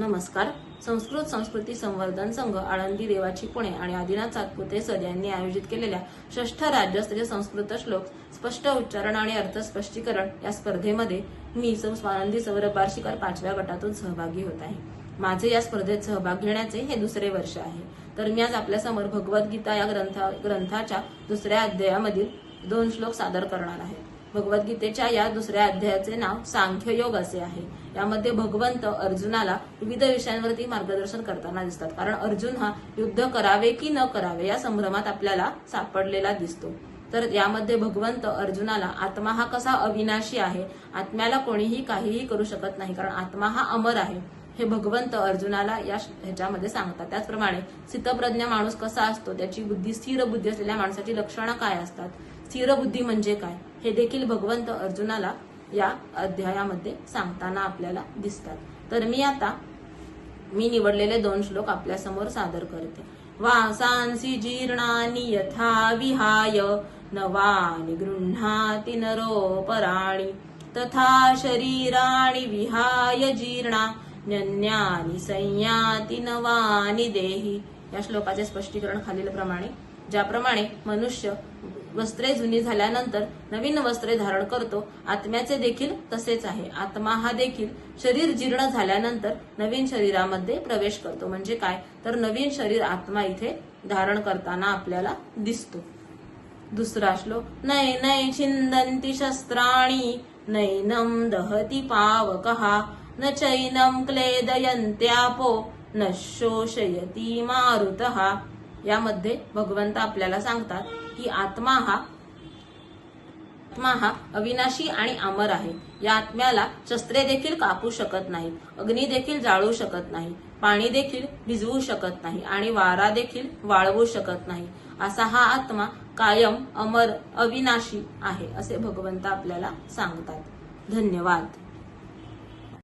नमस्कार. संस्कृत संस्कृती संवर्धन संघ आळंदी देवाची पुणे आणि आदिनाथ सातपुते सर यांनी आयोजित केलेल्या षष्ठ राज्यस्तरीय संस्कृत श्लोक स्पष्ट उच्चारण आणि अर्थ स्पष्टीकरण या स्पर्धेमध्ये मी सौ स्वानंदी सौरभ बार्शीकर पाचव्या गटातून सहभागी होत आहे. माझे या स्पर्धेत सहभाग घेण्याचे हे दुसरे वर्ष आहे. तर मी आज आपल्यासमोर भगवद्गीता या ग्रंथा ग्रंथाच्या दुसऱ्या अध्यायामधील दोन श्लोक सादर करणार आहे. भगवद्गीतेच्या या दुसऱ्या अध्यायाचे नाव सांख्ययोग असे आहे. यामध्ये भगवंत अर्जुनाला विविध विषयांवरती मार्गदर्शन करताना दिसतात. कारण अर्जुन हा युद्ध करावे की न करावे या संभ्रमात आपल्याला सापडलेला दिसतो. तर यामध्ये भगवंत अर्जुनाला आत्मा हा कसा अविनाशी आहे? आत्म्याला कोणीही काहीही करू शकत नाही कारण आत्मा हा अमर आहे. हे भगवंत अर्जुनाला या ह्याच्यामध्ये सांगतात. त्याचप्रमाणे सितप्रज्ञ माणूस कसा असतो? त्याची बुद्धी स्थिर बुद्धी असलेल्या माणसाची लक्षणं काय असतात? स्थिर बुद्धी म्हणजे काय? हे देखील भगवंत अर्जुनाला या अध्यायामध्ये सांगताना आपल्याला दिसतात. तर मी आता मी निवडलेले दोन श्लोक आपल्यासमोर सादर करते. वासांसी जीर्णानी यथा विहाय नवानि गृह्णाति नरोपराणि तथा शरीराणी विहाय जीर्णा ज्ञानी संयाती नवानी देही. या श्लोकाचे स्पष्टीकरण खालीलप्रमाणे. ज्याप्रमाणे मनुष्य वस्त्रे जुनी झाल्यानंतर नवीन वस्त्रे धारण करतो आत्म्याचे देखील तसेच आहे. आत्मा हा देखील शरीर जीर्ण झाल्यानंतर नवीन शरीरामध्ये प्रवेश करतो. म्हणजे काय? तर नवीन शरीर आत्मा इथे धारण करताना आपल्याला दिसतो. दुसरा श्लोक नय नय छिंदंती शस्त्राणि नैनम दहती पावकः न चैनम क्लेदयंत्यापो न शोषयति मारुतः. यामध्ये भगवंत आपल्याला सांगतात की आत्मा हा आत्मा हा अविनाशी आणि अमर आहे. या आत्म्याला शस्त्रे देखील कापू शकत नाहीत अग्नी देखील जाळू शकत नाही पाणी देखील भिजवू शकत नाही आणि वारा देखील वाळवू शकत नाही. असा हा आत्मा कायम अमर अविनाशी आहे असे भगवंत आपल्याला सांगतात. धन्यवाद.